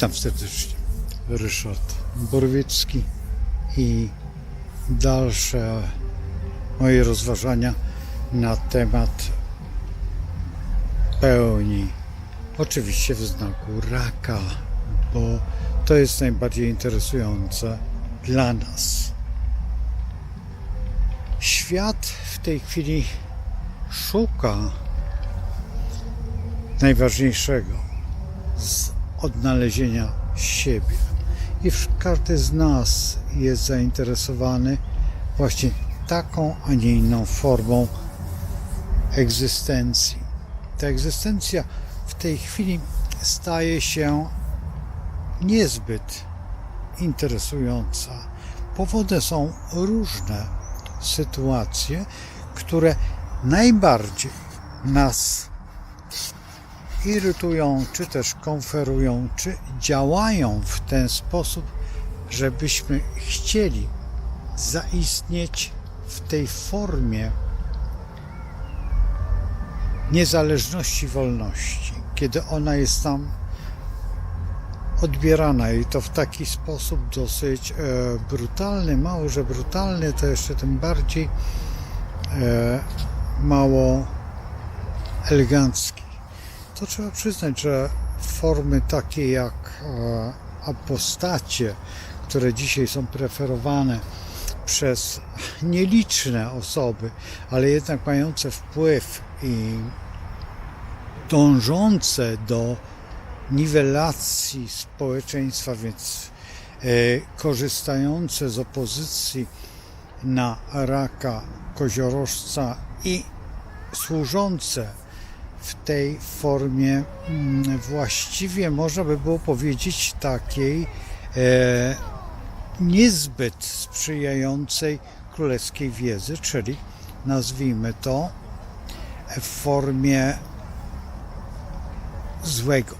Witam serdecznie. Ryszard Borwiecki i dalsze moje rozważania na temat pełni. Oczywiście w znaku raka, bo to jest najbardziej interesujące dla nas. Świat w tej chwili szuka najważniejszego z odnalezienia siebie. I każdy z nas jest zainteresowany właśnie taką, a nie inną formą egzystencji. Ta egzystencja w tej chwili staje się niezbyt interesująca. Powody są różne sytuacje, które najbardziej nas irytują, czy też konferują, czy działają w ten sposób, żebyśmy chcieli zaistnieć w tej formie niezależności, wolności, kiedy ona jest nam odbierana i to w taki sposób dosyć e, brutalny, mało że brutalny, to jeszcze tym bardziej e, mało elegancki. To trzeba przyznać, że formy takie jak e, apostacie, które dzisiaj są preferowane przez nieliczne osoby, ale jednak mające wpływ i dążące do niwelacji społeczeństwa, więc e, korzystające z opozycji na raka koziorożca i służące w tej formie mm, właściwie można by było powiedzieć takiej e, niezbyt sprzyjającej królewskiej wiedzy, czyli nazwijmy to w formie złego.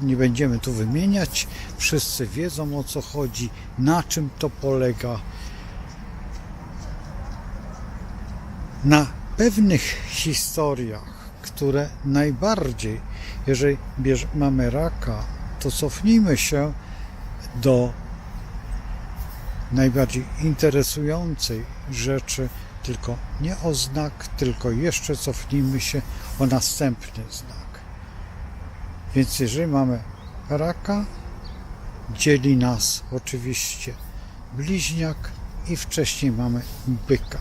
Nie będziemy tu wymieniać, wszyscy wiedzą o co chodzi, na czym to polega. Na pewnych historiach, które najbardziej, jeżeli bierz, mamy raka, to cofnijmy się do najbardziej interesującej rzeczy, tylko nie o znak, tylko jeszcze cofnijmy się o następny znak. Więc jeżeli mamy raka, dzieli nas oczywiście bliźniak i wcześniej mamy byka.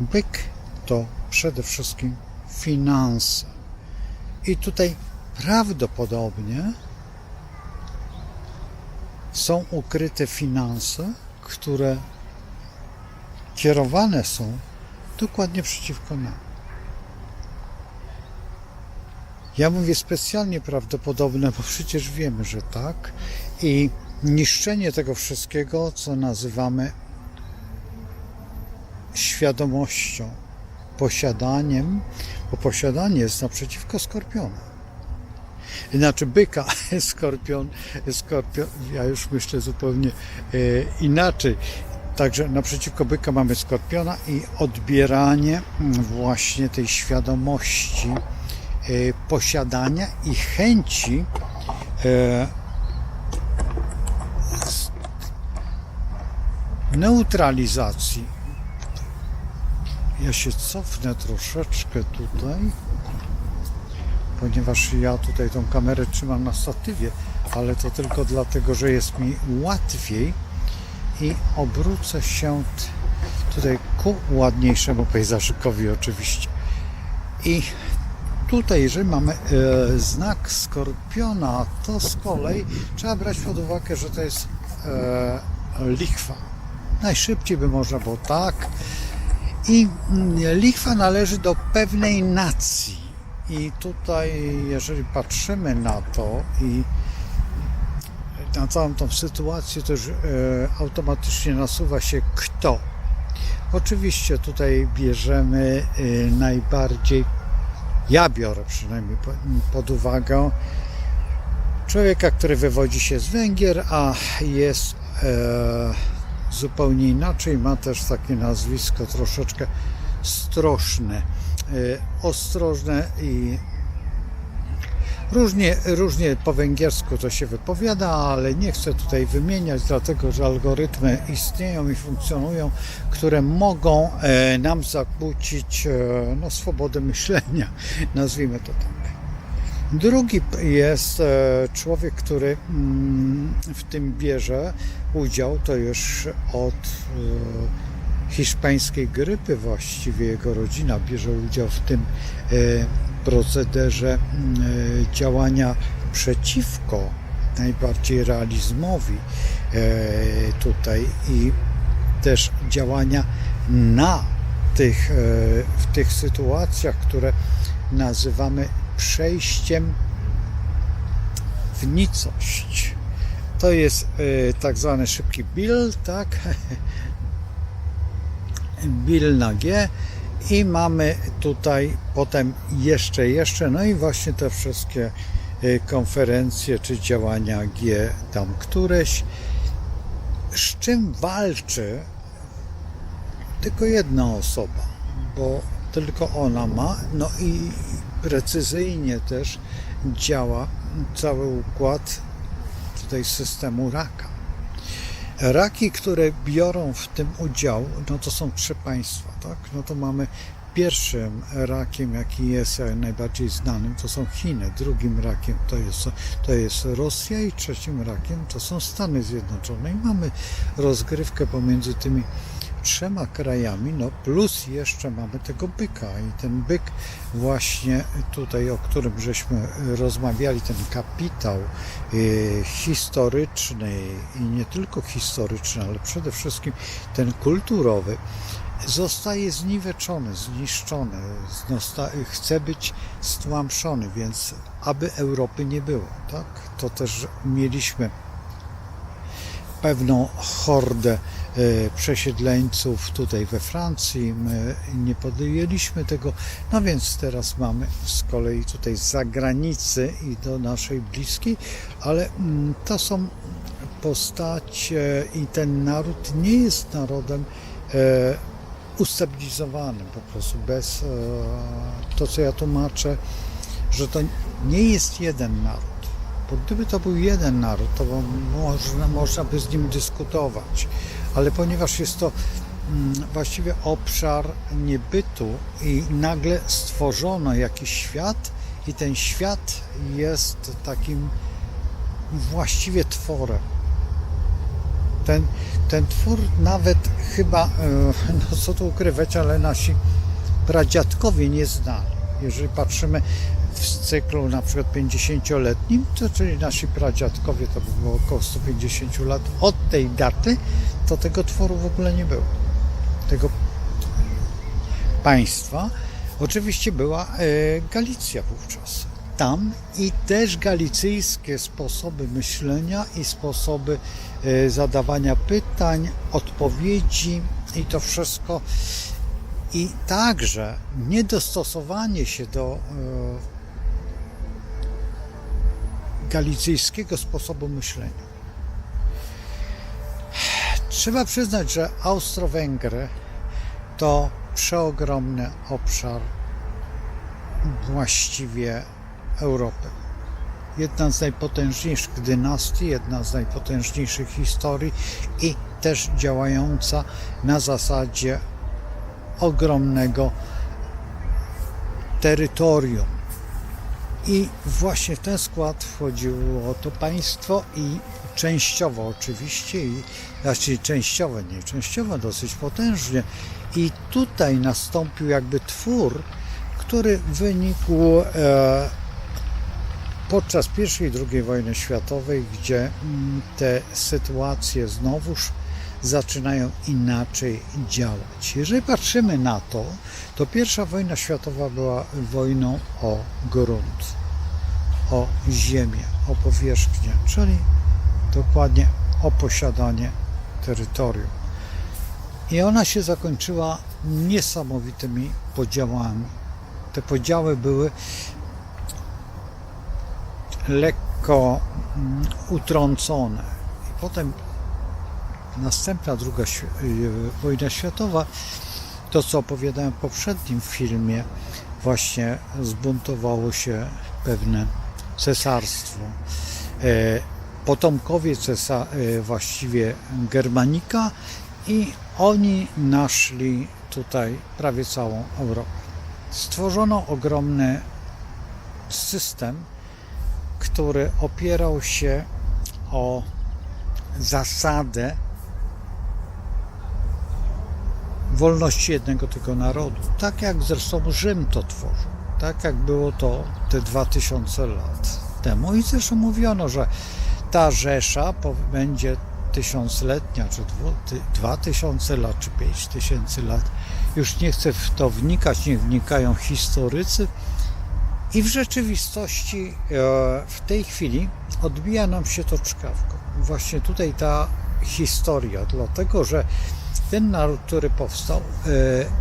Byk to przede wszystkim finanse. I tutaj prawdopodobnie są ukryte finanse, które kierowane są dokładnie przeciwko nam. Ja mówię specjalnie prawdopodobne, bo przecież wiemy, że tak. I niszczenie tego wszystkiego, co nazywamy świadomością, posiadaniem, bo posiadanie jest naprzeciwko skorpiona. Inaczej byka, skorpion, skorpion, ja już myślę zupełnie e, inaczej. Także naprzeciwko byka mamy skorpiona i odbieranie mm, właśnie tej świadomości e, posiadania i chęci e, neutralizacji. Ja się cofnę troszeczkę tutaj ponieważ ja tutaj tą kamerę trzymam na statywie, ale to tylko dlatego, że jest mi łatwiej i obrócę się tutaj ku ładniejszemu pejzażykowi oczywiście. I tutaj, jeżeli mamy e, znak skorpiona, to z kolei trzeba brać pod uwagę, że to jest e, lichwa. Najszybciej by można było tak. I mm, lichwa należy do pewnej nacji. I tutaj, jeżeli patrzymy na to i na całą tą sytuację, to już e, automatycznie nasuwa się kto. Oczywiście tutaj bierzemy e, najbardziej, ja biorę przynajmniej po, pod uwagę człowieka, który wywodzi się z Węgier, a jest e, zupełnie inaczej, ma też takie nazwisko troszeczkę stroszne, e, ostrożne i Różnie, różnie po węgiersku to się wypowiada, ale nie chcę tutaj wymieniać, dlatego że algorytmy istnieją i funkcjonują, które mogą e, nam zakłócić e, no, swobodę myślenia, nazwijmy to tak. Drugi jest e, człowiek, który mm, w tym bierze udział, to już od e, hiszpańskiej grypy właściwie jego rodzina bierze udział w tym e, procederze działania przeciwko najbardziej realizmowi tutaj i też działania na tych, w tych sytuacjach, które nazywamy przejściem w nicość. To jest e, tak zwany szybki bill, tak? Bill na G i mamy tutaj potem jeszcze, jeszcze, no i właśnie te wszystkie y, konferencje czy działania G tam któreś. Z czym walczy tylko jedna osoba, bo tylko ona ma, no i precyzyjnie też działa cały układ tutaj systemu raka. Raki, które biorą w tym udział, no to są trzy państwa, tak? No to mamy pierwszym rakiem, jaki jest najbardziej znanym, to są Chiny, drugim rakiem to jest, to jest Rosja i trzecim rakiem to są Stany Zjednoczone. I mamy rozgrywkę pomiędzy tymi trzema krajami, no plus jeszcze mamy tego byka i ten byk właśnie tutaj, o którym żeśmy rozmawiali, ten kapitał y, historyczny i nie tylko historyczny, ale przede wszystkim ten kulturowy, zostaje zniweczony, zniszczony, chce być stłamszony, więc aby Europy nie było, tak? To też mieliśmy pewną hordę przesiedleńców tutaj we Francji. My nie podjęliśmy tego, no więc teraz mamy z kolei tutaj z zagranicy i do naszej bliskiej, ale mm, to są postacie i ten naród nie jest narodem e, ustabilizowanym po prostu, bez e, to, co ja tłumaczę, że to nie jest jeden naród. Bo gdyby to był jeden naród, to można, można by z nim dyskutować. Ale ponieważ jest to mm, właściwie obszar niebytu i nagle stworzono jakiś świat i ten świat jest takim właściwie tworem. Ten, ten twór nawet chyba, e, no co tu ukrywać, ale nasi pradziadkowie nie znali. Jeżeli patrzymy w cyklu na przykład 50-letnim, to czyli nasi pradziadkowie to by było około 150 lat od tej daty, to tego tworu w ogóle nie było. Tego państwa. Oczywiście była e, Galicja wówczas. Tam i też galicyjskie sposoby myślenia i sposoby e, zadawania pytań, odpowiedzi i to wszystko. I także niedostosowanie się do e, galicyjskiego sposobu myślenia. Trzeba przyznać, że Austro-Węgry to przeogromny obszar właściwie Europy. Jedna z najpotężniejszych dynastii, jedna z najpotężniejszych historii i też działająca na zasadzie ogromnego terytorium. I właśnie w ten skład wchodziło to państwo i częściowo oczywiście, i, znaczy częściowo, nie częściowo, dosyć potężnie. I tutaj nastąpił jakby twór, który wynikł e, podczas I i II wojny światowej, gdzie mm, te sytuacje znowuż zaczynają inaczej działać. Jeżeli patrzymy na to, to pierwsza wojna światowa była wojną o grunt, o ziemię, o powierzchnię, czyli dokładnie o posiadanie terytorium. I ona się zakończyła niesamowitymi podziałami. Te podziały były lekko mm, utrącone. I potem następna druga y, wojna światowa, to co opowiadałem w poprzednim filmie, właśnie zbuntowało się pewne cesarstwo. E, Potomkowie cesa, e, właściwie Germanika i oni naszli tutaj prawie całą Europę. Stworzono ogromny system, który opierał się o zasadę wolności jednego tylko narodu. Tak jak zresztą Rzym to tworzył. Tak jak było to te 2000 lat temu. I zresztą mówiono, że ta Rzesza będzie tysiącletnia, czy dwu- ty- dwa tysiące lat, czy pięć tysięcy lat. Już nie chcę w to wnikać, niech wnikają historycy. I w rzeczywistości e, w tej chwili odbija nam się to czkawką. Właśnie tutaj ta historia, dlatego że ten naród, który powstał, e,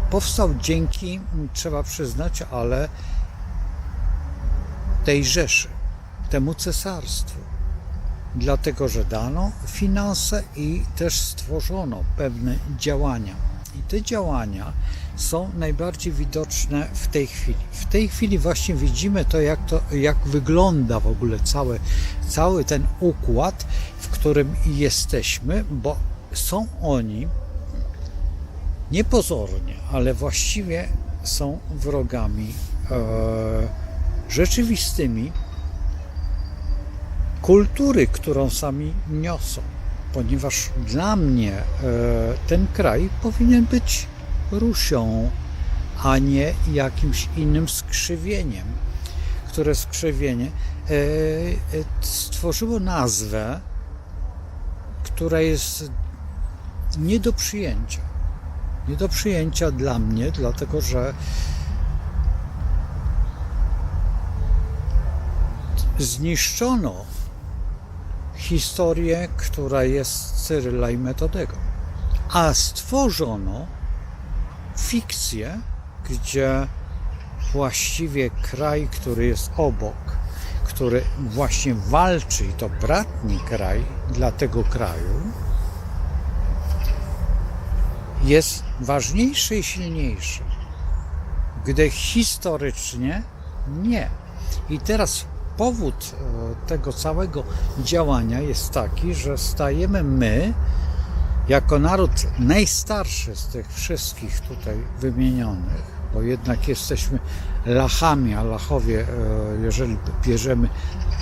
powstał dzięki, trzeba przyznać, ale tej Rzeszy, temu cesarstwu. Dlatego, że dano finanse i też stworzono pewne działania. I te działania są najbardziej widoczne w tej chwili. W tej chwili właśnie widzimy to, jak, to, jak wygląda w ogóle cały, cały ten układ, w którym jesteśmy, bo są oni niepozornie, ale właściwie są wrogami e, rzeczywistymi kultury, którą sami niosą. Ponieważ dla mnie e, ten kraj powinien być Rusią, a nie jakimś innym skrzywieniem, które skrzywienie e, e, stworzyło nazwę, która jest nie do przyjęcia. Nie do przyjęcia dla mnie, dlatego że zniszczono historię, która jest Cyryla i Metodego, a stworzono fikcję, gdzie właściwie kraj, który jest obok, który właśnie walczy, i to bratni kraj dla tego kraju, jest ważniejszy i silniejszy, gdy historycznie nie. I teraz powód e, tego całego działania jest taki, że stajemy my, jako naród najstarszy z tych wszystkich tutaj wymienionych, bo jednak jesteśmy Lachami, a Lachowie, e, jeżeli bierzemy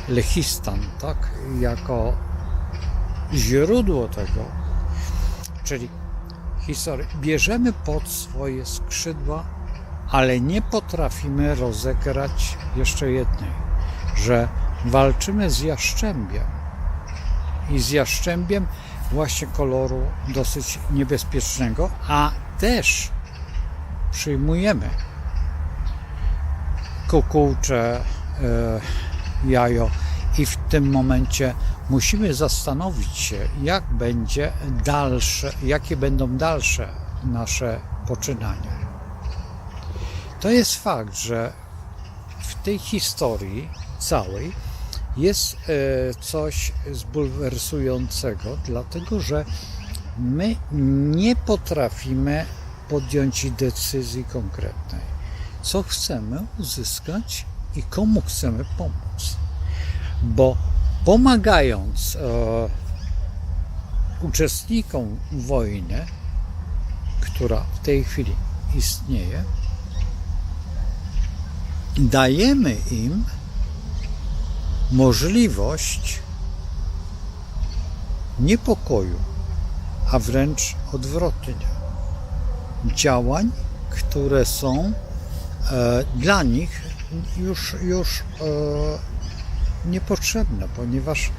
Lechistan, tak, jako źródło tego, czyli historii, bierzemy pod swoje skrzydła, ale nie potrafimy rozegrać jeszcze jednej, że walczymy z jaszczębiem. I z jaszczębiem właśnie koloru dosyć niebezpiecznego, a też przyjmujemy kukułcze, e, jajo i w tym momencie musimy zastanowić się, jak będzie dalsze, jakie będą dalsze nasze poczynania. To jest fakt, że w tej historii całej jest e, coś zbulwersującego, dlatego że my nie potrafimy podjąć decyzji konkretnej, co chcemy uzyskać i komu chcemy pomóc. Bo pomagając e, uczestnikom wojny, która w tej chwili istnieje, dajemy im możliwość niepokoju, a wręcz odwrotnie. Działań, które są e, dla nich już, już e, niepotrzebne, ponieważ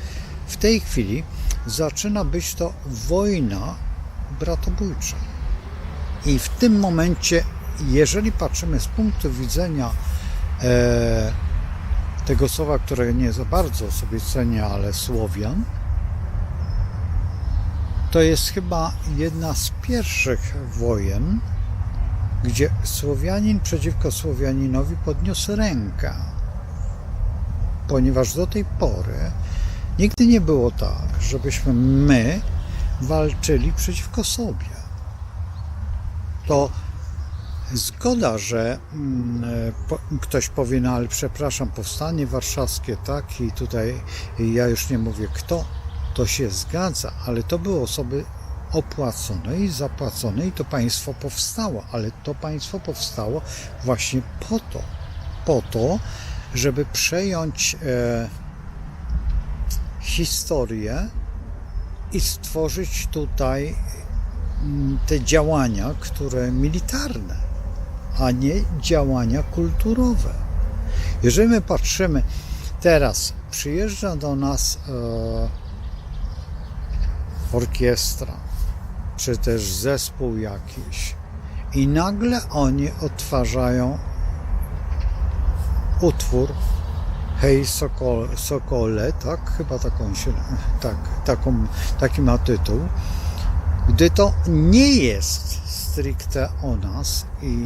w tej chwili zaczyna być to wojna bratobójcza. I w tym momencie, jeżeli patrzymy z punktu widzenia e, tego słowa, które nie za bardzo sobie cenię, ale Słowian, to jest chyba jedna z pierwszych wojen, gdzie Słowianin przeciwko Słowianinowi podniósł rękę. Ponieważ do tej pory nigdy nie było tak, żebyśmy my walczyli przeciwko sobie. To Zgoda, że mm, ktoś powie, no ale przepraszam, powstanie warszawskie, tak, i tutaj ja już nie mówię kto, to się zgadza, ale to były osoby opłacone i zapłacone i to państwo powstało, ale to państwo powstało właśnie po to, po to, żeby przejąć e, historię i stworzyć tutaj mm, te działania, które militarne, a nie działania kulturowe. Jeżeli my patrzymy teraz, przyjeżdża do nas e, orkiestra, czy też zespół jakiś i nagle oni odtwarzają utwór Hej Sokole, Sokole, tak? Chyba taką się, tak, taką, taki ma tytuł. Gdy to nie jest stricte o nas, i,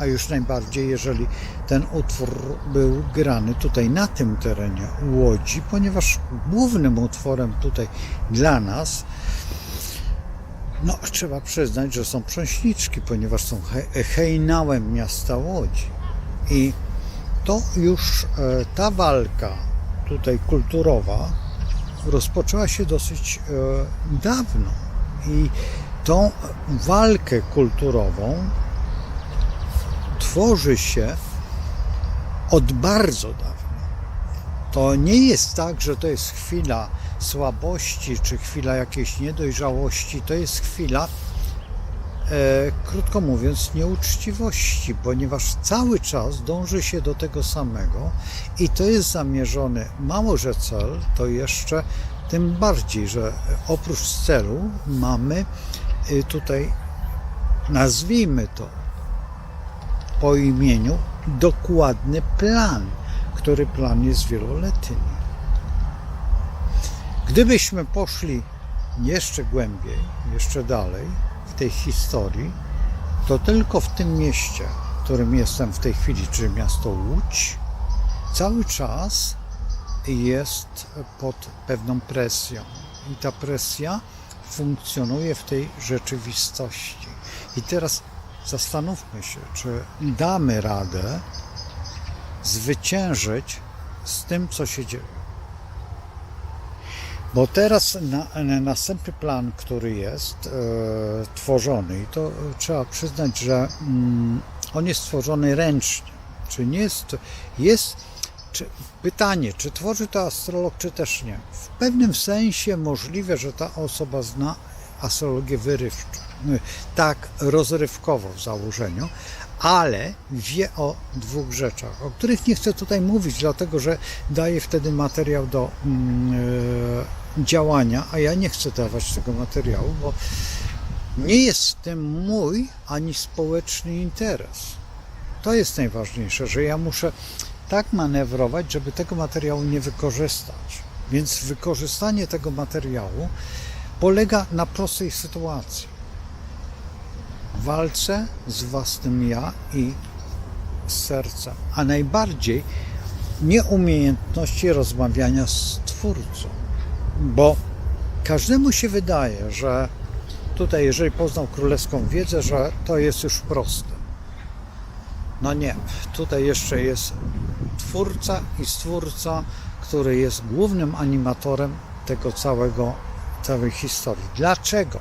a już najbardziej jeżeli ten utwór był grany tutaj na tym terenie Łodzi, ponieważ głównym utworem tutaj dla nas no, trzeba przyznać, że są prząśniczki, ponieważ są he- hejnałem miasta Łodzi. I to już e, ta walka tutaj kulturowa rozpoczęła się dosyć e, dawno. I tą walkę kulturową tworzy się od bardzo dawna. To nie jest tak, że to jest chwila słabości czy chwila jakiejś niedojrzałości, to jest chwila, krótko mówiąc, nieuczciwości, ponieważ cały czas dąży się do tego samego i to jest zamierzony mało, że cel, to jeszcze tym bardziej, że oprócz celu mamy y, tutaj, nazwijmy to po imieniu, dokładny plan, który plan jest wieloletni. Gdybyśmy poszli jeszcze głębiej, jeszcze dalej tej historii, to tylko w tym mieście, w którym jestem w tej chwili, czyli miasto Łódź, cały czas jest pod pewną presją. I ta presja funkcjonuje w tej rzeczywistości. I teraz zastanówmy się, czy damy radę zwyciężyć z tym, co się dzieje. Bo teraz na, na następny plan, który jest e, tworzony, i to trzeba przyznać, że mm, on jest tworzony ręcznie. Czy nie jest, jest czy, pytanie, czy tworzy to astrolog, czy też nie. W pewnym sensie możliwe, że ta osoba zna astrologię wyrywczą, tak rozrywkowo w założeniu, ale wie o dwóch rzeczach, o których nie chcę tutaj mówić, dlatego że daje wtedy materiał do mm, e, działania, a ja nie chcę dawać tego materiału, bo nie jest w tym mój ani społeczny interes. To jest najważniejsze, że ja muszę tak manewrować, żeby tego materiału nie wykorzystać. Więc wykorzystanie tego materiału polega na prostej sytuacji. Walce z własnym ja i z sercem, a najbardziej nieumiejętności rozmawiania z Twórcą. Bo każdemu się wydaje, że tutaj, jeżeli poznał królewską wiedzę, że to jest już proste. No nie, tutaj jeszcze jest twórca i stwórca, który jest głównym animatorem tego całego, całej historii. Dlaczego?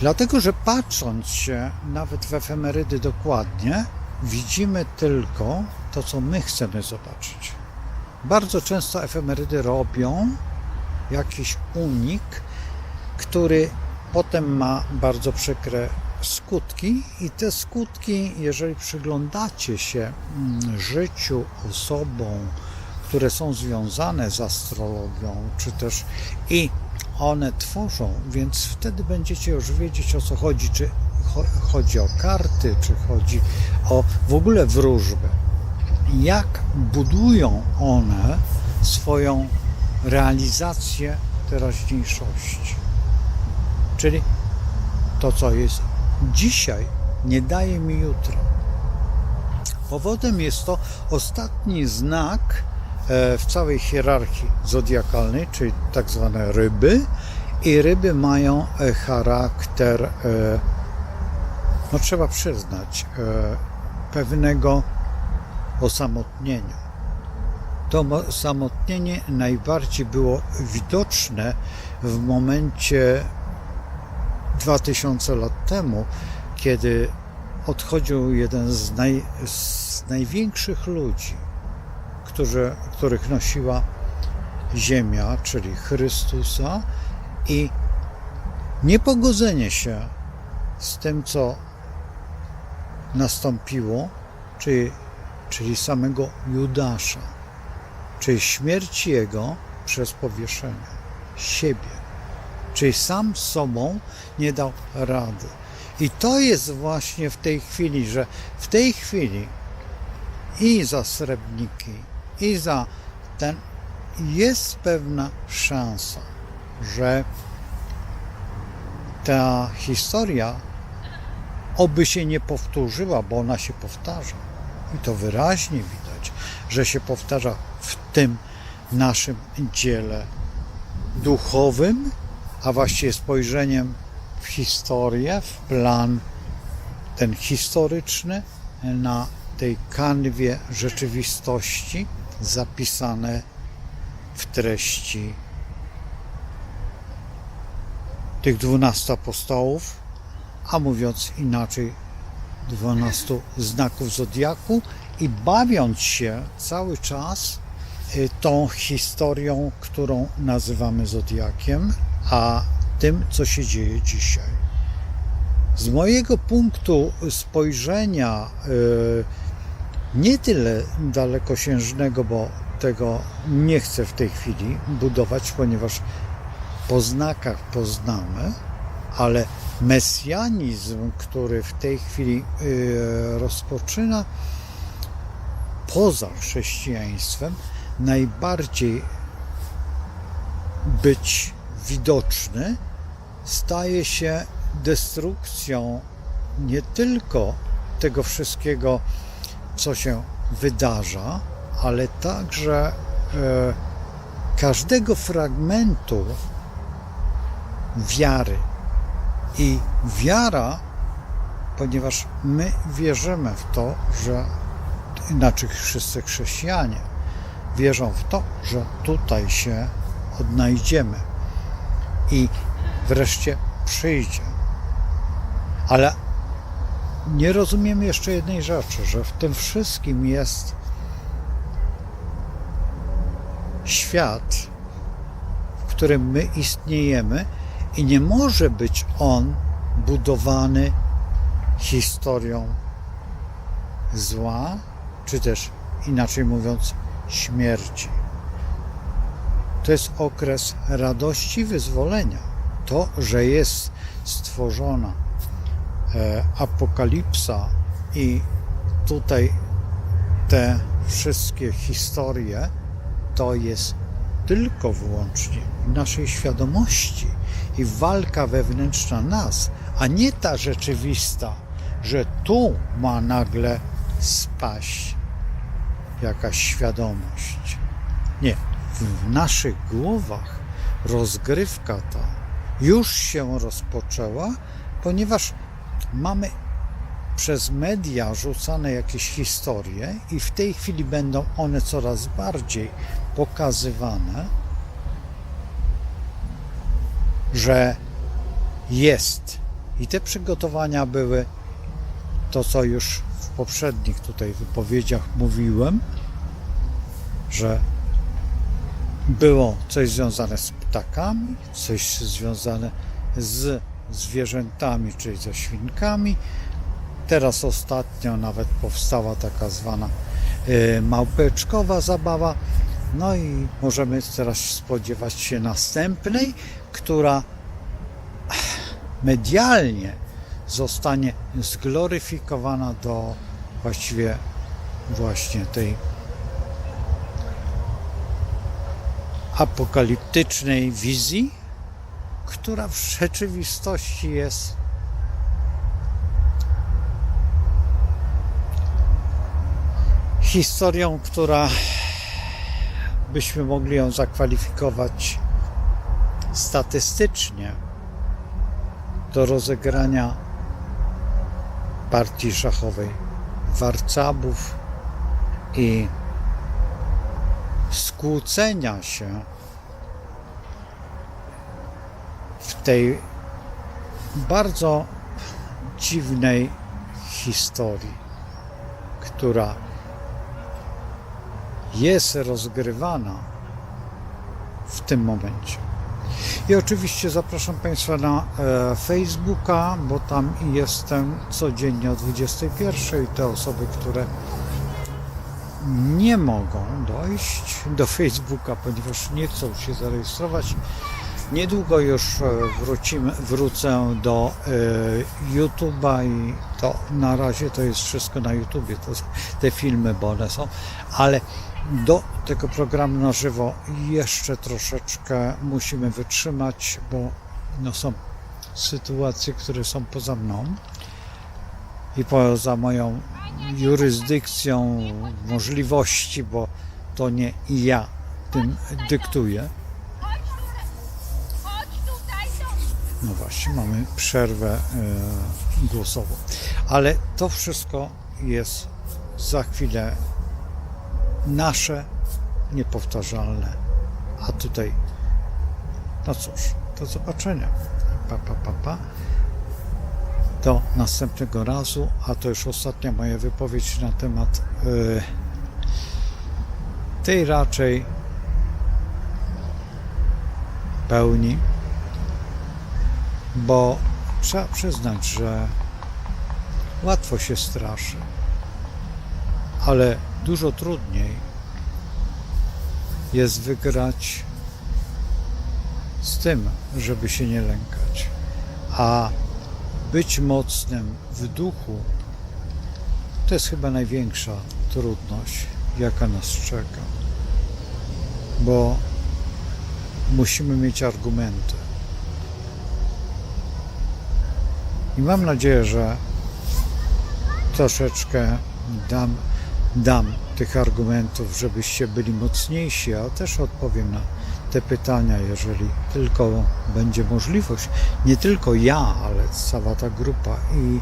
Dlatego, że patrząc się nawet w efemerydy dokładnie, widzimy tylko to, co my chcemy zobaczyć. Bardzo często efemerydy robią jakiś unik, który potem ma bardzo przykre skutki i te skutki, jeżeli przyglądacie się mm, życiu osobom, które są związane z astrologią, czy też i one tworzą, więc wtedy będziecie już wiedzieć o co chodzi, czy chodzi o karty, czy chodzi o w ogóle wróżbę. Jak budują one swoją realizację teraźniejszości. Czyli to, co jest dzisiaj, nie daje mi jutra. Powodem jest to ostatni znak e, w całej hierarchii zodiakalnej, czyli tak zwane ryby. I ryby mają e, charakter no trzeba przyznać, e, pewnego osamotnienia. To mo- osamotnienie najbardziej było widoczne w momencie 2000 lat temu, kiedy odchodził jeden z, naj, z największych ludzi, którzy, których nosiła Ziemia, czyli Chrystusa, i niepogodzenie się z tym, co nastąpiło, czyli, czyli samego Judasza, czyli śmierć jego przez powieszenie siebie, czyli sam sobą nie dał rady. I to jest właśnie w tej chwili, że w tej chwili i za srebrniki, i za ten jest pewna szansa, że ta historia oby się nie powtórzyła, bo ona się powtarza. I to wyraźnie widać, że się powtarza w tym naszym dziele duchowym, a właściwie spojrzeniem w historię, w plan ten historyczny na tej kanwie rzeczywistości zapisane w treści tych dwunastu apostołów, a mówiąc inaczej, dwunastu znaków zodiaku i bawiąc się cały czas y, tą historią, którą nazywamy zodiakiem, a tym, co się dzieje dzisiaj. Z mojego punktu spojrzenia, y, nie tyle dalekosiężnego, bo tego nie chcę w tej chwili budować, ponieważ po znakach poznamy, ale mesjanizm, który w tej chwili y, rozpoczyna poza chrześcijaństwem, najbardziej być widoczny, staje się destrukcją nie tylko tego wszystkiego, co się wydarza, ale także e, każdego fragmentu wiary. I wiara, ponieważ my wierzymy w to, że inaczej wszyscy chrześcijanie wierzą w to, że tutaj się odnajdziemy i wreszcie przyjdzie. Ale nie rozumiemy jeszcze jednej rzeczy, że w tym wszystkim jest świat, w którym my istniejemy i nie może być on budowany historią zła, czy też inaczej mówiąc, śmierci. To jest okres radości wyzwolenia. To, że jest stworzona e, apokalipsa i tutaj te wszystkie historie, to jest tylko wyłącznie w naszej świadomości i walka wewnętrzna nas, a nie ta rzeczywista, że tu ma nagle spaść jakaś świadomość. Nie, w naszych głowach rozgrywka ta już się rozpoczęła, ponieważ mamy przez media rzucane jakieś historie i w tej chwili będą one coraz bardziej pokazywane, że jest. I te przygotowania były to, co już w poprzednich tutaj wypowiedziach mówiłem, że było coś związane z ptakami, coś związane z zwierzętami, czyli ze świnkami. Teraz ostatnio nawet powstała taka zwana y, małpeczkowa zabawa. No i możemy teraz spodziewać się następnej, która medialnie zostanie zgloryfikowana do właściwie właśnie tej apokaliptycznej wizji, która w rzeczywistości jest historią, która byśmy mogli ją zakwalifikować statystycznie do rozegrania partii szachowej warcabów i skłócenia się w tej bardzo dziwnej historii, która jest rozgrywana w tym momencie. I oczywiście zapraszam Państwa na e, Facebooka, bo tam jestem codziennie o 21 i te osoby, które nie mogą dojść do Facebooka, ponieważ nie chcą się zarejestrować. Niedługo już e, wrócimy, wrócę do e, YouTube'a i to na razie to jest wszystko na YouTubie, to, te filmy, bo one są, ale do tego programu na żywo jeszcze troszeczkę musimy wytrzymać, bo no, są sytuacje, które są poza mną i poza moją jurysdykcją możliwości, bo to nie ja tym dyktuję. No właśnie, mamy przerwę e, głosową. Ale to wszystko jest za chwilę nasze, niepowtarzalne. A tutaj, no cóż, do zobaczenia. Pa, pa, pa, pa. Do następnego razu, a to już ostatnia moja wypowiedź na temat e, tej raczej pełni bo trzeba przyznać, że łatwo się straszy, ale dużo trudniej jest wygrać z tym, żeby się nie lękać. A być mocnym w duchu to jest chyba największa trudność, jaka nas czeka. Bo musimy mieć argumenty. I mam nadzieję, że troszeczkę dam, dam tych argumentów, żebyście byli mocniejsi, a też odpowiem na te pytania, jeżeli tylko będzie możliwość. Nie tylko ja, ale cała ta grupa. I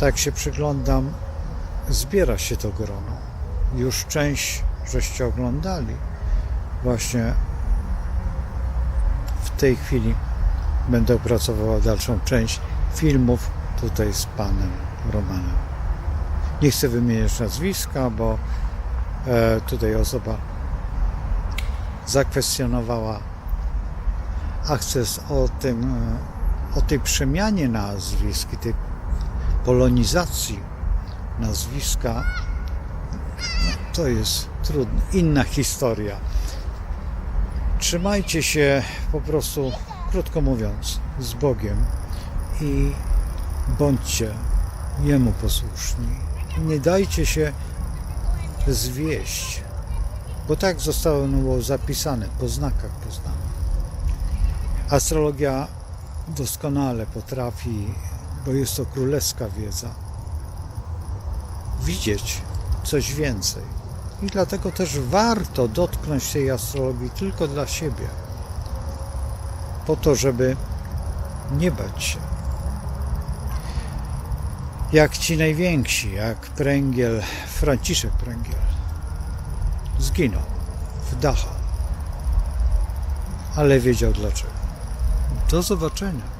tak się przyglądam, zbiera się to grono. Już część żeście oglądali. Właśnie w tej chwili będę opracowała dalszą część filmów tutaj z panem Romanem. Nie chcę wymieniać nazwiska, bo e, tutaj osoba zakwestionowała akces o tym, e, o tej przemianie nazwisk i tej polonizacji nazwiska. To jest trudne. Inna historia. Trzymajcie się po prostu krótko mówiąc, z Bogiem i bądźcie Jemu posłuszni. Nie dajcie się zwieść, bo tak zostało zapisane po znakach poznanych. Astrologia doskonale potrafi, bo jest to królewska wiedza, widzieć coś więcej. I dlatego też warto dotknąć tej astrologii tylko dla siebie po to, żeby nie bać się. Jak ci najwięksi, jak pręgiel, Franciszek Pręgiel, zginął w Dachau, ale wiedział dlaczego. Do zobaczenia.